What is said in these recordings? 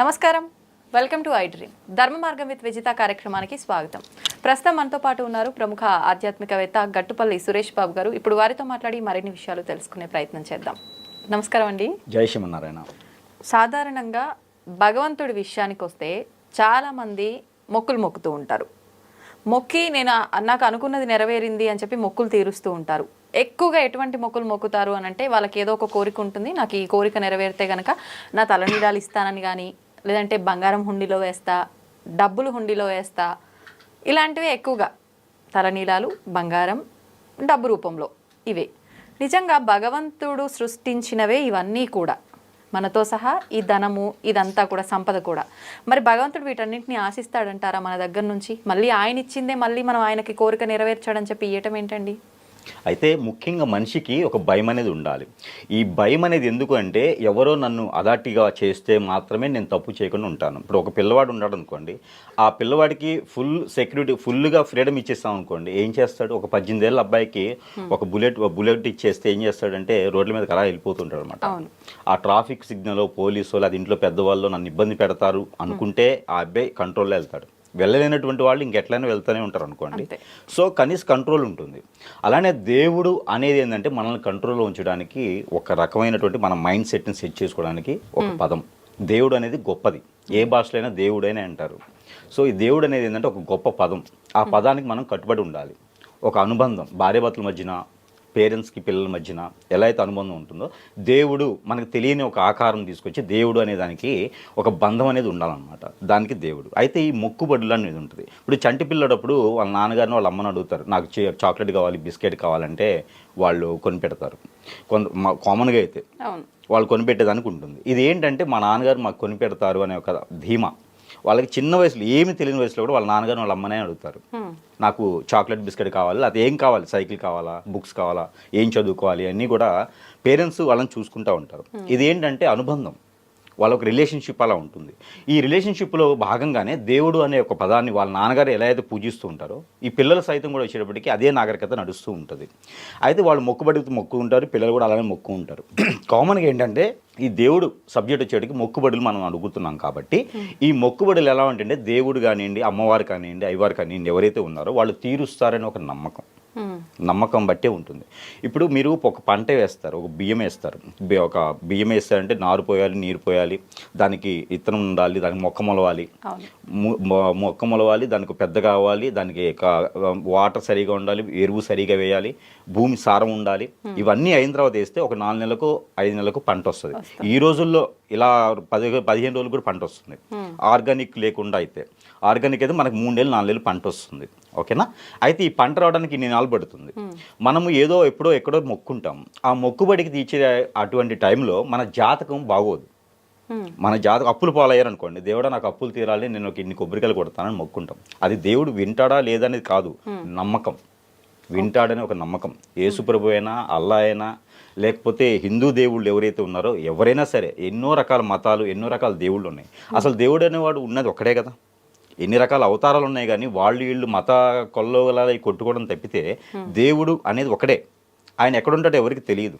నమస్కారం. Welcome to I dream ధర్మ మార్గం విత్ విజిత కార్యక్రమానికి స్వాగతం. ప్రస్తుతం మనతో పాటు ఉన్నారు ప్రముఖ ఆధ్యాత్మికవేత్త గట్టుపల్లి సురేష్ బాబు గారు. ఇప్పుడు వారితో మాట్లాడి మరిన్ని విషయాలు తెలుసుకునే ప్రయత్నం చేద్దాం. నమస్కారం అండి. జై శ్రీమన్నారాయణ. సాధారణంగా భగవంతుడి విషయానికి వస్తే చాలామంది మొక్కులు మొక్కుతూ ఉంటారు. మొక్కి నేను నాకు అనుకున్నది నెరవేరింది అని చెప్పి మొక్కులు తీరుస్తూ ఉంటారు. ఎక్కువగా ఎటువంటి మొక్కులు మొక్కుతారు అని అంటే వాళ్ళకి ఏదో ఒక కోరిక ఉంటుంది. నాకు ఈ కోరిక నెరవేరితే గనక నా తలనీడాలు ఇస్తానని కానీ లేదంటే బంగారం హుండీలో వేస్తా డబ్బులు హుండీలో వేస్తా ఇలాంటివి ఎక్కువగా. తలనీలాలు బంగారం డబ్బు రూపంలో ఇవే. నిజంగా భగవంతుడు సృష్టించినవే ఇవన్నీ కూడా. మనతో సహా ఈ ధనము ఇదంతా కూడా సంపద కూడా. మరి భగవంతుడు వీటన్నింటిని ఆశిస్తాడంటారా మన దగ్గర నుంచి? మళ్ళీ ఆయన ఇచ్చిందే మళ్ళీ మనం ఆయనకి కోరిక నెరవేర్చాడని చెప్పి ఇయ్యటం ఏంటండి? అయితే ముఖ్యంగా మనిషికి ఒక భయం అనేది ఉండాలి. ఈ భయం అనేది ఎందుకు అంటే ఎవరో నన్ను అదాటిగా చేస్తే మాత్రమే నేను తప్పు చేయకుండా ఉంటాను. ఇప్పుడు ఒక పిల్లవాడు ఉన్నాడు అనుకోండి ఆ పిల్లవాడికి ఫుల్ సెక్యూరిటీ ఫుల్గా ఫ్రీడమ్ ఇచ్చేస్తాం అనుకోండి ఏం చేస్తాడు? ఒక పద్దెనిమిది ఏళ్ళ అబ్బాయికి ఒక బుల్లెట్ బుల్లెట్ ఇచ్చేస్తే ఏం చేస్తాడంటే రోడ్ల మీద అలా వెళ్ళిపోతుంటాడు అనమాట ఆ ట్రాఫిక్ సిగ్నల్ పోలీసు అది ఇంట్లో పెద్దవాళ్ళు నన్ను ఇబ్బంది పెడతారు అనుకుంటే ఆ అబ్బాయి కంట్రోల్లో వెళ్తాడు. వెళ్ళలేనటువంటి వాళ్ళు ఇంకెట్లయినా వెళ్తూనే ఉంటారు అనుకోండి. సో కనీస కంట్రోల్ ఉంటుంది. అలానే దేవుడు అనేది ఏంటంటే మనల్ని కంట్రోల్లో ఉంచడానికి ఒక రకమైనటువంటి మన మైండ్ సెట్ని సెట్ చేసుకోవడానికి ఒక పదం. దేవుడు అనేది గొప్పది. ఏ భాషలో అయినా దేవుడైనా అంటారు. సో ఈ దేవుడు అనేది ఏంటంటే ఒక గొప్ప పదం. ఆ పదానికి మనం కట్టుబడి ఉండాలి. ఒక అనుబంధం భార్యాభర్తల మధ్యన పేరెంట్స్కి పిల్లల మధ్యన ఎలా అయితే అనుబంధం ఉంటుందో దేవుడు మనకు తెలియని ఒక ఆకారం తీసుకొచ్చి దేవుడు అనే దానికి ఒక బంధం అనేది ఉండాలన్నమాట. దానికి దేవుడు. అయితే ఈ మొక్కుబడులు అనేది ఉంటుంది. ఇప్పుడు చంటి పిల్లడప్పుడు వాళ్ళ నాన్నగారిని వాళ్ళ అమ్మని అడుగుతారు. నాకు చాక్లెట్ కావాలి బిస్కెట్ కావాలంటే వాళ్ళు కొనిపెడతారు కొంత మా- కామన్గా అయితే వాళ్ళు కొనిపెట్టేదానికి ఉంటుంది. ఇది ఏంటంటే మా నాన్నగారు మాకు కొనిపెడతారు అనే ఒక ధీమా. వాళ్ళకి చిన్న వయసులో ఏమి తెలియని వయసులో కూడా వాళ్ళ నాన్నగారు వాళ్ళ అమ్మనే అడుగుతారు. నాకు చాక్లెట్ బిస్కెట్ కావాలి అది ఏం కావాలి సైకిల్ కావాలా బుక్స్ కావాలా ఏం చదువుకోవాలి అన్నీ కూడా పేరెంట్స్ వాళ్ళని చూసుకుంటూ ఉంటారు. ఇది ఏంటంటే అనుబంధం. వాళ్ళ ఒక రిలేషన్షిప్ అలా ఉంటుంది. ఈ రిలేషన్షిప్లో భాగంగానే దేవుడు అనే ఒక పదాన్ని వాళ్ళ నాన్నగారు ఎలా అయితే పూజిస్తూ ఉంటారో ఈ పిల్లలు సైతం కూడా వచ్చేటప్పటికి అదే నాగరికత నడుస్తూ ఉంటుంది. అయితే వాళ్ళు మొక్కుబడి మొక్కు ఉంటారు పిల్లలు కూడా అలానే మొక్కు ఉంటారు. కామన్గా ఏంటంటే ఈ దేవుడు సబ్జెక్ట్ వచ్చేటికి మొక్కుబడులు మనం అడుగుతున్నాం కాబట్టి ఈ మొక్కుబడులు ఎలా ఉంటుంటే దేవుడు కానివ్వండి అమ్మవారు కానివ్వండి అయ్యవారు కానివ్వండి ఎవరైతే ఉన్నారో వాళ్ళు తీరుస్తారని ఒక నమ్మకం. నమ్మకం బట్టే ఉంటుంది. ఇప్పుడు మీరు ఒక పంట వేస్తారు ఒక బియ్యం వేస్తారు. ఒక బియ్యం వేస్తారంటే నారు పోయాలి నీరు పోయాలి దానికి ఇత్తనం ఉండాలి దానికి మొక్క మొలవాలి. మొక్క మొలవాలి దానికి పెద్ద కావాలి దానికి వాటర్ సరిగా ఉండాలి ఎరువు సరిగా వేయాలి భూమి సారం ఉండాలి. ఇవన్నీ అయిన తర్వాత వేస్తే ఒక నాలుగు నెలలకు ఐదు నెలలకు పంట వస్తుంది. ఈ రోజుల్లో ఇలా పది పదిహేను రోజులు కూడా పంట వస్తుంది. ఆర్గానిక్ లేకుండా అయితే. ఆర్గానిక్ అయితే మనకు మూడు నెలలు నాలుగు నెలలు పంట వస్తుంది. ఓకేనా? అయితే ఈ పంట రావడానికి ఇన్ని నెలలు పడుతుంది. మనము ఏదో ఎప్పుడో ఎక్కడో మొక్కుంటాం. ఆ మొక్కుబడికి తీర్చే అటువంటి టైంలో మన జాతకం బాగోదు. మన జాతక అప్పులు పాలయ్యారు అనుకోండి దేవుడా నాకు అప్పులు తీరాలి. నేను ఒక ఇన్ని కొబ్బరికాయలు కొడతానని మొక్కుంటాం. అది దేవుడు వింటాడా లేదనేది కాదు. నమ్మకం. వింటాడని ఒక నమ్మకం. యేసుప్రభు అయినా అల్లా అయినా లేకపోతే హిందూ దేవుళ్ళు ఎవరైతే ఉన్నారో ఎవరైనా సరే ఎన్నో రకాల మతాలు ఎన్నో రకాల దేవుళ్ళు ఉన్నాయి అసలు దేవుడు అనేవాడు ఉన్నది ఒక్కడే కదా. ఎన్ని రకాల అవతారాలు ఉన్నాయి కానీ వాళ్ళు వీళ్ళు మత కొల్లలా కొట్టుకోవడం తప్పితే దేవుడు అనేది ఒకడే ఆయన ఎక్కడుంటాడో ఎవరికి తెలియదు.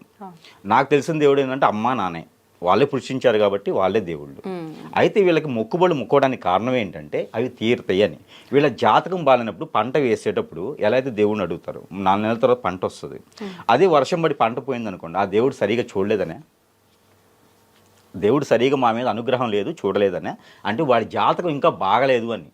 నాకు తెలిసిన దేవుడు ఏంటంటే అమ్మా నానే వాళ్ళే పురుషించారు కాబట్టి వాళ్ళే దేవుళ్ళు. అయితే వీళ్ళకి మొక్కుబడులు మొక్కోవడానికి కారణం ఏంటంటే అవి తీరుతాయి అని. వీళ్ళ జాతకం బాలినప్పుడు పంట వేసేటప్పుడు ఎలా అయితే దేవుడిని అడుగుతారు నాలుగు నెలల తర్వాత పంట వస్తుంది. అదే వర్షం పడి పంట పోయింది అనుకోండి ఆ దేవుడు సరిగా చూడలేదనే? దేవుడు సరిగా మా మీద అనుగ్రహం లేదు చూడలేదనే? అంటే వాడి జాతకం ఇంకా బాగలేదు అని.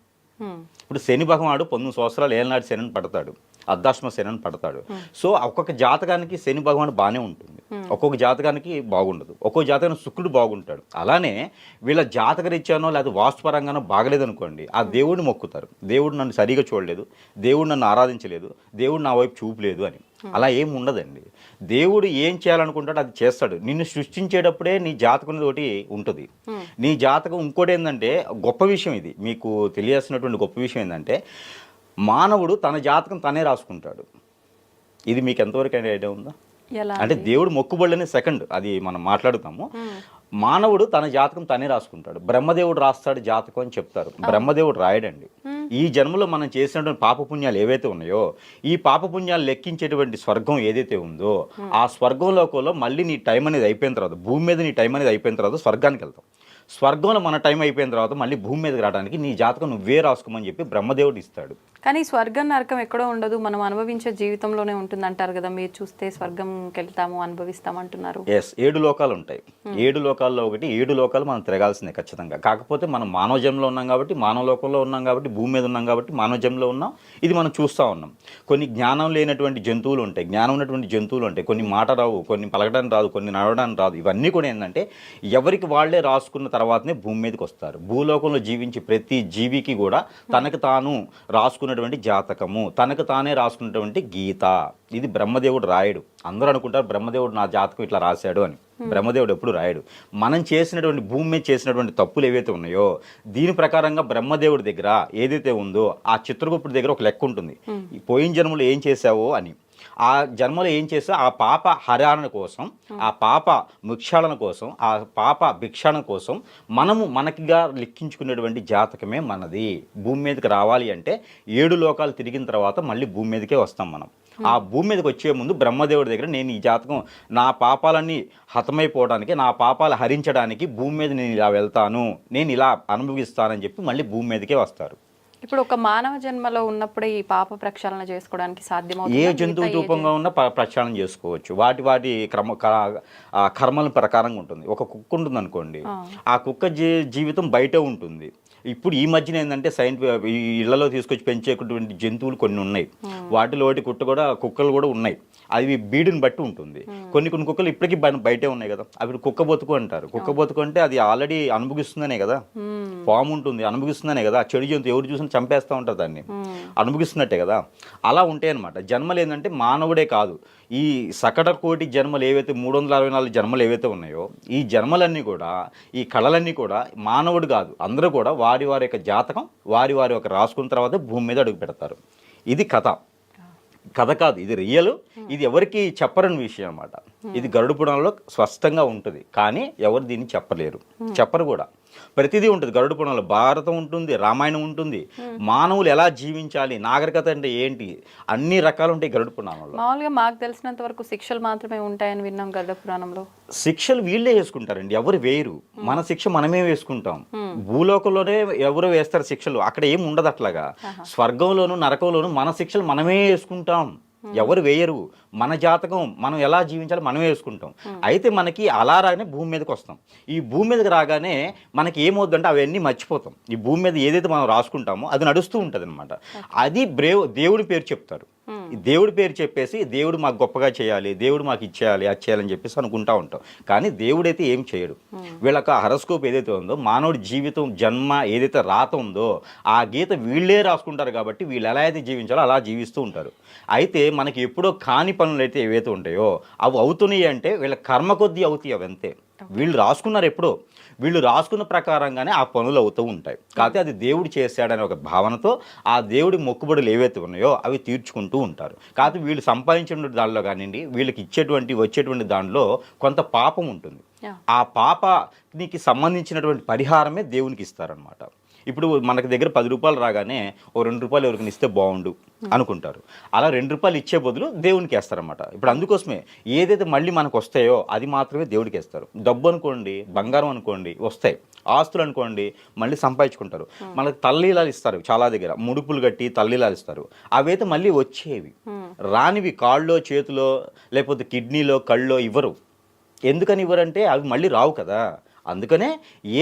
ఇప్పుడు శని భగవానుడు పంతొమ్మిది సంవత్సరాలు ఏళ్ళనాడు శని పడతాడు. అర్ధాశ్మ శని పడతాడు. సో ఒక్కొక్క జాతకానికి శని భగవానుడు బాగానే ఉంటుంది. ఒక్కొక్క జాతకానికి బాగుండదు. ఒక్కొక్క జాతకానికి శుక్రుడు బాగుంటాడు. అలానే వీళ్ళ జాతక రీత్యానో లేదా వాస్తుపరంగానో బాగలేదు అనుకోండి ఆ దేవుడిని మొక్కుతారు. దేవుడు నన్ను సరిగా చూడలేదు. దేవుడు నన్ను ఆరాధించలేదు. దేవుడు నా వైపు చూపలేదు అని. అలా ఏం ఉండదండి. దేవుడు ఏం చేయాలనుకుంటాడో అది చేస్తాడు. నిన్ను సృష్టించేటప్పుడే నీ జాతకం తోటి ఉంటుంది. నీ జాతకం ఇంకోటి ఏంటంటే గొప్ప విషయం ఇది. మీకు తెలియాల్సినటువంటి గొప్ప విషయం ఏంటంటే మానవుడు తన జాతకం తనే రాసుకుంటాడు. ఇది మీకు ఎంతవరకు ఐడియా ఉందా? అంటే దేవుడు మొక్కుబళ్ళని సెకండ్ అది మనం మాట్లాడుతాము. మానవుడు తన జాతకం తనే రాసుకుంటాడు. బ్రహ్మదేవుడు రాస్తాడు జాతకం అని చెప్తారు. బ్రహ్మదేవుడు రాయడండి. ఈ జన్మలో మనం చేసినటువంటి పాపపుణ్యాలు ఏవైతే ఉన్నాయో ఈ పాపపుణ్యాలు లెక్కించేటువంటి స్వర్గం ఏదైతే ఉందో ఆ స్వర్గంలోకంలో మళ్ళీ నీ టైం అనేది అయిపోయిన తర్వాత భూమి మీద నీ టైం అనేది అయిపోయిన తర్వాత స్వర్గానికి వెళ్తాం. స్వర్గంలో మన టైం అయిపోయిన తర్వాత మళ్ళీ భూమి మీదకి రావడానికి నీ జాతకం నువ్వే రాసుకోమని చెప్పి బ్రహ్మదేవుడు ఇస్తాడు. కానీ స్వర్గం నరకం ఎక్కడో ఉండదు. మనం అనుభవించే జీవితంలోనే ఉంటుంది అంటారు కదా. మీరు చూస్తే స్వర్గంకి వెళ్తాము అనుభవిస్తాం అంటున్నారు. ఎస్ ఏడు లోకాలు ఉంటాయి. ఏడు లోకాల్లో ఒకటి ఏడు లోకాలు మనం తిరగాల్సిందే ఖచ్చితంగా. కాకపోతే మనం మానవ జన్మలో ఉన్నాం కాబట్టి మానవ లోకంలో ఉన్నాం కాబట్టి భూమి మీద ఉన్నాం కాబట్టి మానవ జన్మలో ఉన్నాం. ఇది మనం చూస్తూ ఉన్నాం. కొన్ని జ్ఞానం లేనటువంటి జంతువులు ఉంటాయి. జ్ఞానం ఉన్నటువంటి జంతువులు ఉంటాయి. కొన్ని మాట రావు కొన్ని పలకడానికి రాదు కొన్ని నడవడానికి రాదు. ఇవన్నీ కూడా ఏంటంటే ఎవరికి వాళ్ళే రాసుకున్న తర్వాతనే భూమి మీదకి వస్తారు. భూలోకంలో జీవించే ప్రతి జీవికి కూడా తనకు తాను రాసుకున్న రాసుకున్నటువంటి జాతకము. తనకు తానే రాసుకున్నటువంటి గీత. ఇది బ్రహ్మదేవుడు రాయడు. అందరూ అనుకుంటారు బ్రహ్మదేవుడు నా జాతకం ఇట్లా రాశాడు అని. బ్రహ్మదేవుడు ఎప్పుడు రాయడు. మనం చేసినటువంటి భూమి మీద చేసినటువంటి తప్పులు ఏవైతే ఉన్నాయో దీని ప్రకారంగా బ్రహ్మదేవుడి దగ్గర ఏదైతే ఉందో ఆ చిత్రగుప్తుడి దగ్గర ఒక లెక్క ఉంటుంది. ఈ పోయిన జన్మలో ఏం చేశావో అని. ఆ జన్మలో ఏం చేస్తే ఆ పాప హరారణ కోసం ఆ పాప ముక్షాళన కోసం ఆ పాప భిక్షాళన కోసం మనము మనకిగా లెక్కించుకునేటువంటి జాతకమే మనది. భూమి మీదకి రావాలి అంటే ఏడు లోకాలు తిరిగిన తర్వాత మళ్ళీ భూమి మీదకే వస్తాం మనం. ఆ భూమి మీదకి వచ్చే ముందు బ్రహ్మదేవుడి దగ్గర నేను ఈ జాతకం నా పాపాలన్నీ హతమైపోవడానికి నా పాపాలు హరించడానికి భూమి మీద నేను ఇలా వెళ్తాను నేను ఇలా అనుభవిస్తానని చెప్పి మళ్ళీ భూమి మీదకే వస్తారు. ఇప్పుడు ఒక మానవ జన్మలో ఉన్నప్పుడే ఈ పాప ప్రక్షాళన చేసుకోవడానికి ఏ సాధ్యమవుతుంది జంతువు రూపంగా ఉన్న ప్ర- ప్రక్షాళన చేసుకోవచ్చు. వాటి వాటి క్రమ కర్మల ప్రకారంగా ఉంటుంది. ఒక కుక్క ఉంటుంది అనుకోండి ఆ కుక్క జీవితం బయటే ఉంటుంది. ఇప్పుడు ఈ మధ్యన ఏంటంటే ఈ ఇళ్ళలో తీసుకొచ్చి పెంచేటువంటి జంతువులు కొన్ని ఉన్నాయి. వాటిలో ఒకటి కుట్ట కూడా కుక్కలు కూడా ఉన్నాయి. అవి బీడుని బట్టి ఉంటుంది. కొన్ని కొన్ని కుక్కలు ఇప్పటికీ బయ- బయటే ఉన్నాయి కదా. అవి కుక్క బతుకు అంటారు. కుక్క బతుకు అంటే అది ఆల్రెడీ అనుభవిస్తుందనే కదా. పాము ఉంటుంది. అనుభవిస్తుందనే కదా. ఆ చెడు జంతువు ఎవరు చూసినా చంపేస్తూ ఉంటారు దాన్ని. అనుభవిస్తున్నట్టే కదా. అలా ఉంటాయి అనమాట జన్మలు ఏంటంటే మానవుడే కాదు. ఈ సకట కోటి జన్మలు ఏవైతే మూడు వందల అరవై నాలుగు జన్మలు ఏవైతే ఉన్నాయో ఈ జన్మలన్నీ కూడా ఈ కళలన్నీ కూడా మానవుడు కాదు. అందరూ కూడా వారి వారి యొక్క జాతకం వారి వారి యొక్క రాసుకున్న తర్వాత భూమి మీద అడుగు పెడతారు. ఇది కథ. కథ కాదు ఇది రియల్. ఇది ఎవరికి చెప్పరని విషయం అన్నమాట. ఇది గరుడు పురాణంలో స్పష్టంగా ఉంటుంది. కానీ ఎవరు దీన్ని చెప్పలేరు. చెప్పరు కూడా. ప్రతిదీ ఉంటుంది. గరుడ పురాణంలో భారతం ఉంటుంది రామాయణం ఉంటుంది. మానవులు ఎలా జీవించాలి నాగరికత అంటే ఏంటి అన్ని రకాలు ఉంటాయి గరుడ పురాణంలో. మామూలుగా మాకు తెలిసినంత వరకు శిక్షలు మాత్రమే ఉంటాయని విన్నాం గరుడ పురాణంలో. శిక్షలు వీళ్ళే వేసుకుంటారండి ఎవరు వేయరు. మన శిక్ష మనమే వేసుకుంటాం. భూలోకంలోనే ఎవరు వేస్తారు శిక్షలు అక్కడ ఏం ఉండదు అట్లాగా. స్వర్గంలోను నరకంలోను మన శిక్షలు మనమే వేసుకుంటాం. ఎవరు వేయరు. మన జాతకం మనం ఎలా జీవించాలో మనమే వేసుకుంటాం. అయితే మనకి అలా రాగానే భూమి మీదకి వస్తాం. ఈ భూమి మీదకి రాగానే మనకి ఏమవుద్దంటే అవన్నీ మర్చిపోతాం. ఈ భూమి మీద ఏదైతే మనం రాసుకుంటామో అది నడుస్తూ ఉంటుంది అనమాట అది బ్రేవ్ దేవుడి పేరు చెప్తారు. దేవుడి పేరు చెప్పేసి దేవుడు మాకు గొప్పగా చేయాలి దేవుడు మాకు ఇచ్చేయాలి అది చేయాలని చెప్పేసి అనుకుంటా ఉంటాం. కానీ దేవుడైతే ఏం చేయడు. వీళ్ళకి ఆ హరస్కోప్ ఏదైతే ఉందో మానవుడి జీవితం జన్మ ఏదైతే రాత ఉందో ఆ గీత వీళ్ళే రాసుకుంటారు కాబట్టి వీళ్ళు ఎలా అయితే జీవించాలో అలా జీవిస్తూ ఉంటారు. అయితే మనకి ఎప్పుడో కాని పనులు అయితే ఏవైతే ఉంటాయో అవి అవుతున్నాయి అంటే వీళ్ళ కర్మ కొద్దీ అవుతాయి అవి అంతే. వీళ్ళు రాసుకున్నారు ఎప్పుడో. వీళ్ళు రాసుకున్న ప్రకారంగానే ఆ పనులు అవుతూ ఉంటాయి. కాకపోతే అది దేవుడు చేశాడనే ఒక భావనతో ఆ దేవుడి మొక్కుబడులు ఏవైతే ఉన్నాయో అవి తీర్చుకుంటూ ఉంటారు. కాకపోతే వీళ్ళు సంపాదించిన దానిలో కానివ్వండి వీళ్ళకి ఇచ్చేటువంటి వచ్చేటువంటి దానిలో కొంత పాపం ఉంటుంది. ఆ పాపానికి సంబంధించినటువంటి పరిహారమే దేవునికి ఇస్తారనమాట ఇప్పుడు మనకి దగ్గర పది రూపాయలు రాగానే ఓ రెండు రూపాయలు ఎవరికైనా ఇస్తే బాగుండు అనుకుంటారు. అలా రెండు రూపాయలు ఇచ్చే బదులు దేవునికి వేస్తారనమాట ఇప్పుడు అందుకోసమే ఏదైతే మళ్ళీ మనకు వస్తాయో అది మాత్రమే దేవుడికి వేస్తారు. డబ్బు అనుకోండి బంగారం అనుకోండి వస్తాయి. ఆస్తులు అనుకోండి మళ్ళీ సంపాదించుకుంటారు. మనకి తల్లీలాలు ఇస్తారు చాలా దగ్గర. ముడుపులు కట్టి తల్లీలాలు ఇస్తారు. అవైతే మళ్ళీ వచ్చేవి. రానివి కాళ్ళలో చేతిలో లేకపోతే కిడ్నీలో కళ్ళలో ఇవ్వరు. ఎందుకని ఇవ్వరంటే అవి మళ్ళీ రావు కదా. అందుకనే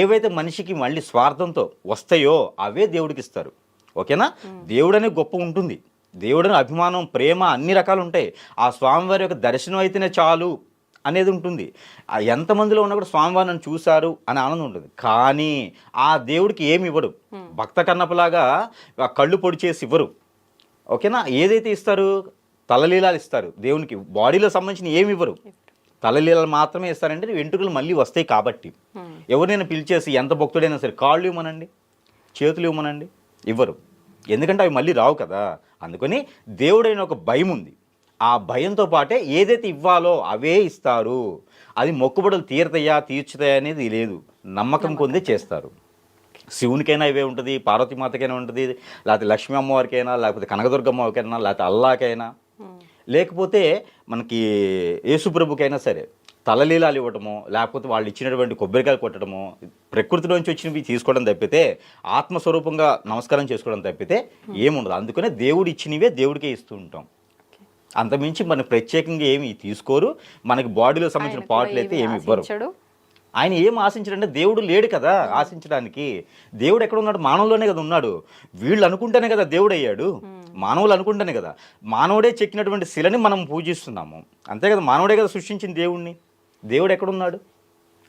ఏవైతే మనిషికి మళ్ళీ స్వార్థంతో వస్తాయో అవే దేవుడికి ఇస్తారు ఓకేనా దేవుడనే గొప్ప ఉంటుంది. దేవుడని అభిమానం ప్రేమ అన్ని రకాలు ఉంటాయి ఆ స్వామివారి యొక్క దర్శనం అయితేనే చాలు అనేది ఉంటుంది. ఎంతమందిలో ఉన్నా కూడా స్వామివారు నన్ను చూశారు అని ఆనందం ఉంటుంది. కానీ ఆ దేవుడికి ఏమి ఇవ్వడు. భక్త కన్నపలాగా కళ్ళు పొడి చేసి ఇవ్వరు. ఓకేనా? ఏదైతే ఇస్తారు తలలీలాలు ఇస్తారు దేవునికి బాడీలో సంబంధించిన ఏమి ఇవ్వరు. తలలీలలు మాత్రమే ఇస్తారంటే వెంట్రుకలు మళ్ళీ వస్తాయి కాబట్టి. ఎవరినైనా పిలిచేసి ఎంత భక్తుడైనా సరే కాళ్ళు ఇవ్వమనండి చేతులు ఇవ్వమనండి ఇవ్వరు. ఎందుకంటే అవి మళ్ళీ రావు కదా. అందుకని దేవుడైన ఒక భయం ఉంది. ఆ భయంతో పాటే ఏదైతే ఇవ్వాలో అవే ఇస్తారు. అది మొక్కుబడులు తీరతాయా తీర్చుతాయా అనేది లేదు. నమ్మకం కొందే చేస్తారు. శివునికైనా ఇవే ఉంటుంది పార్వతీమాతకైనా ఉంటుంది లేకపోతే లక్ష్మీ అమ్మవారికైనా లేకపోతే కనకదుర్గమ్మవారికైనా లేకపోతే అల్లాకైనా లేకపోతే మనకి యేసుప్రభుకైనా సరే తలలీలాలు ఇవ్వటమో లేకపోతే వాళ్ళు ఇచ్చినటువంటి కొబ్బరికాయలు కొట్టడమో ప్రకృతిలోంచి వచ్చినవి తీసుకోవడం తప్పితే ఆత్మస్వరూపంగా నమస్కారం చేసుకోవడం తప్పితే ఏముండదు. అందుకనే దేవుడు ఇచ్చినవే దేవుడికే ఇస్తూ ఉంటాం. అంతమించి మనకు ప్రత్యేకంగా ఏమి తీసుకోరు. మనకి బాడీలో సంబంధించిన పాటలు అయితే ఏమీ ఇవ్వరు. ఆయన ఏం ఆశించడంటే దేవుడు లేడు కదా ఆశించడానికి. దేవుడు ఎక్కడ ఉన్నాడు? మానవులోనే కదా ఉన్నాడు. వీళ్ళు అనుకుంటేనే కదా దేవుడు అయ్యాడు. మానవులు అనుకుంటేనే కదా. మానవుడే చెక్కినటువంటి శిలని మనం పూజిస్తున్నాము. అంతే కదా మానవుడే కదా సృష్టించిన దేవుణ్ణి. దేవుడు ఎక్కడున్నాడు?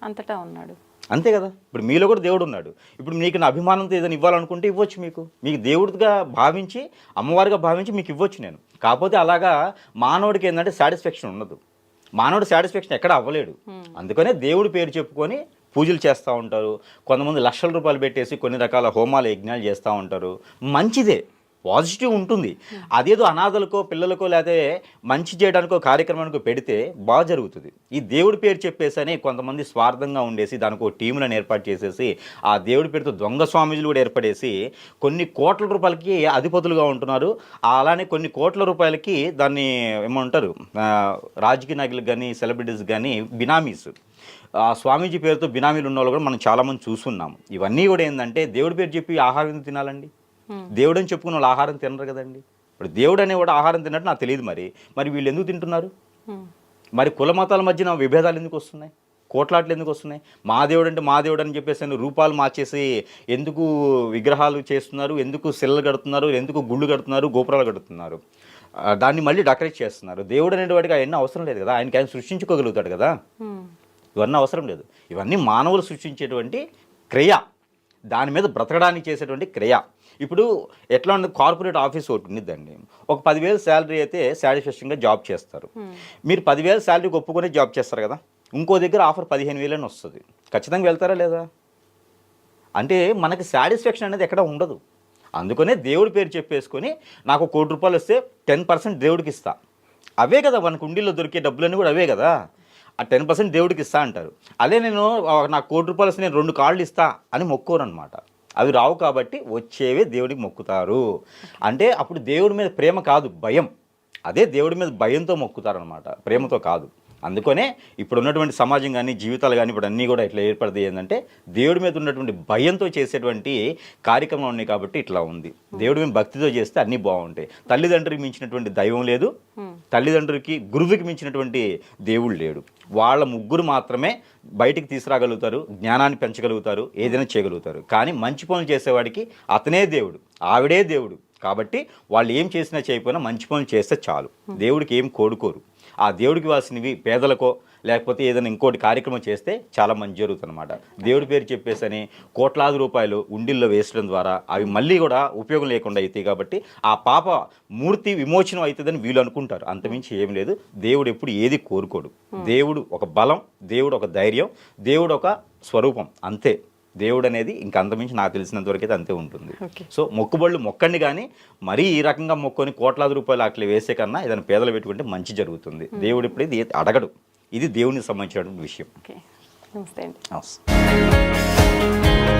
అంతటా ఉన్నాడు. అంతే కదా ఇప్పుడు మీలో కూడా దేవుడు ఉన్నాడు. ఇప్పుడు మీకు నా అభిమానంతో ఏదైనా ఇవ్వాలనుకుంటే ఇవ్వచ్చు మీకు. మీకు దేవుడిగా భావించి అమ్మవారిగా భావించి మీకు ఇవ్వచ్చు నేను. కాకపోతే అలాగా మానవుడికి ఏంటంటే సాటిస్ఫాక్షన్ ఉండదు. మానవుడు సాటిస్ఫాక్షన్ ఎక్కడ అవ్వలేడు. అందుకనే దేవుడి పేరు చెప్పుకొని పూజలు చేస్తూ ఉంటారు. కొంతమంది లక్షల రూపాయలు పెట్టేసి కొన్ని రకాల హోమాలు యజ్ఞాలు చేస్తూ ఉంటారు. మంచిదే. పాజిటివ్ ఉంటుంది. అదేదో అనాథలకో పిల్లలకో లేకపోతే మంచి చేయడానికో కార్యక్రమానికో పెడితే బాగా జరుగుతుంది. ఈ దేవుడి పేరు చెప్పేసని కొంతమంది స్వార్థంగా ఉండేసి దానికి ఒక టీములను ఏర్పాటు చేసేసి ఆ దేవుడి పేరుతో దొంగ స్వామీజీలు కూడా ఏర్పడేసి కొన్ని కోట్ల రూపాయలకి అధిపతులుగా ఉంటున్నారు. అలానే కొన్ని కోట్ల రూపాయలకి దాన్ని ఏమంటారు రాజకీయ నాయకులకు కానీ సెలబ్రిటీస్ కానీ బినామీస్. ఆ స్వామీజీ పేరుతో బినామీలు ఉన్న వాళ్ళు కూడా మనం చాలామంది చూస్తున్నాం ఇవన్నీ కూడా ఏంటంటే దేవుడి పేరు చెప్పి ఆహారం తినాలండి. దేవుడు అని చెప్పుకున్న వాళ్ళు ఆహారం తినరు కదండి. ఇప్పుడు దేవుడు అనేవాడు ఆహారం తిన్నట్టు నాకు తెలియదు మరి. మరి వీళ్ళు ఎందుకు తింటున్నారు? మరి కుల మతాల మధ్యన విభేదాలు ఎందుకు వస్తున్నాయి? కోట్లాట్లు ఎందుకు వస్తున్నాయి? మా దేవుడు అంటే మా దేవుడు అని చెప్పేసి రూపాలు మార్చేసి ఎందుకు విగ్రహాలు చేస్తున్నారు? ఎందుకు శిల్లలు కడుతున్నారు? ఎందుకు గుళ్ళు కడుతున్నారు? గోపురాలు కడుతున్నారు? దాన్ని మళ్ళీ డెకరేట్ చేస్తున్నారు. దేవుడు అనేవాడికి అవన్నీ అవసరం లేదు కదా. ఆయనకి ఆయన సృష్టించుకోగలుగుతాడు కదా. ఇవన్నీ అవసరం లేదు. ఇవన్నీ మానవులు సృష్టించేటువంటి క్రియ. దాని మీద బ్రతకడానికి చేసేటువంటి క్రియ. ఇప్పుడు ఎట్లా ఉంది కార్పొరేట్ ఆఫీస్ ఒకటి ఉండిద్దండి. ఒక పదివేలు శాలరీ అయితే సాటిస్ఫాక్షన్గా జాబ్ చేస్తారు. మీరు పదివేలు శాలరీకి ఒప్పుకొని జాబ్ చేస్తారు కదా? ఇంకో దగ్గర ఆఫర్ పదిహేను వేలని వస్తుంది. ఖచ్చితంగా వెళ్తారా లేదా? అంటే మనకి సాటిస్ఫాక్షన్ అనేది ఎక్కడ ఉండదు. అందుకనే దేవుడి పేరు చెప్పేసుకొని నాకు కోటి రూపాయలు వస్తే టెన్ పర్సెంట్ దేవుడికి ఇస్తా. అవే కదా మనకు ఉండిలో దొరికే డబ్బులన్నీ కూడా అవే కదా? ఆ టెన్ పర్సెంట్ దేవుడికి ఇస్తా అంటారు. అదే నేను నాకు కోటి రూపాయలు వస్తే నేను రెండు కాళ్ళు ఇస్తా అని మొక్కోరు అనమాట అవి రావు కాబట్టి వచ్చేవే దేవుడికి మొక్కుతారు. అంటే అప్పుడు దేవుడి మీద ప్రేమ కాదు భయం. అదే దేవుడి మీద భయంతో మొక్కుతారనమాట ప్రేమతో కాదు. అందుకనే ఇప్పుడు ఉన్నటువంటి సమాజం కానీ జీవితాలు కానీ ఇప్పుడు అన్నీ కూడా ఇట్లా ఏర్పడతాయి ఏంటంటే దేవుడి మీద ఉన్నటువంటి భయంతో చేసేటువంటి కార్యక్రమం ఉన్నాయి కాబట్టి ఇట్లా ఉంది. దేవుడి మీద భక్తితో చేస్తే అన్నీ బాగుంటాయి. తల్లిదండ్రులకు మించినటువంటి దైవం లేదు. తల్లిదండ్రులకి గురువుకి మించినటువంటి దేవుడు లేడు. వాళ్ళ ముగ్గురు మాత్రమే బయటికి తీసుకురాగలుగుతారు జ్ఞానాన్ని పెంచగలుగుతారు ఏదైనా చేయగలుగుతారు. కానీ మంచి పనులు చేసేవాడికి అతనే దేవుడు ఆవిడే దేవుడు. కాబట్టి వాళ్ళు ఏం చేసినా చేయకపోయినా మంచి పనులు చేస్తే చాలు. దేవుడికి ఏం కోడుకోరు. ఆ దేవుడికి వాసినవి పేదలకో లేకపోతే ఏదైనా ఇంకోటి కార్యక్రమం చేస్తే చాలా మంచి జరుగుతుంది అనమాట దేవుడి పేరు చెప్పేసని కోట్లాది రూపాయలు ఉండిల్లో వేసడం ద్వారా అవి మళ్ళీ కూడా ఉపయోగం లేకుండా అవుతాయి కాబట్టి ఆ పాప మూర్తి విమోచనం అవుతుందని వీళ్ళు అనుకుంటారు. అంతమించి ఏం లేదు. దేవుడు ఎప్పుడు ఏది కోరుకోడు. దేవుడు ఒక బలం దేవుడు ఒక ధైర్యం దేవుడు ఒక స్వరూపం. అంతే. దేవుడు అనేది ఇంక అంతమించి నాకు తెలిసినంత వరకు అయితే అంతే ఉంటుంది. సో మొక్కుబళ్ళు మొక్కండి కానీ మరీ ఈ రకంగా మొక్కొని కోట్లాది రూపాయలు అట్లా వేసే కన్నా ఏదైనా పేదలు పెట్టుకుంటే మంచి జరుగుతుంది. దేవుడు ఇప్పుడు ఇది అడగడు. ఇది దేవునికి సంబంధించినటువంటి విషయం. ఓకే. నమస్తే అండి. నమస్తే.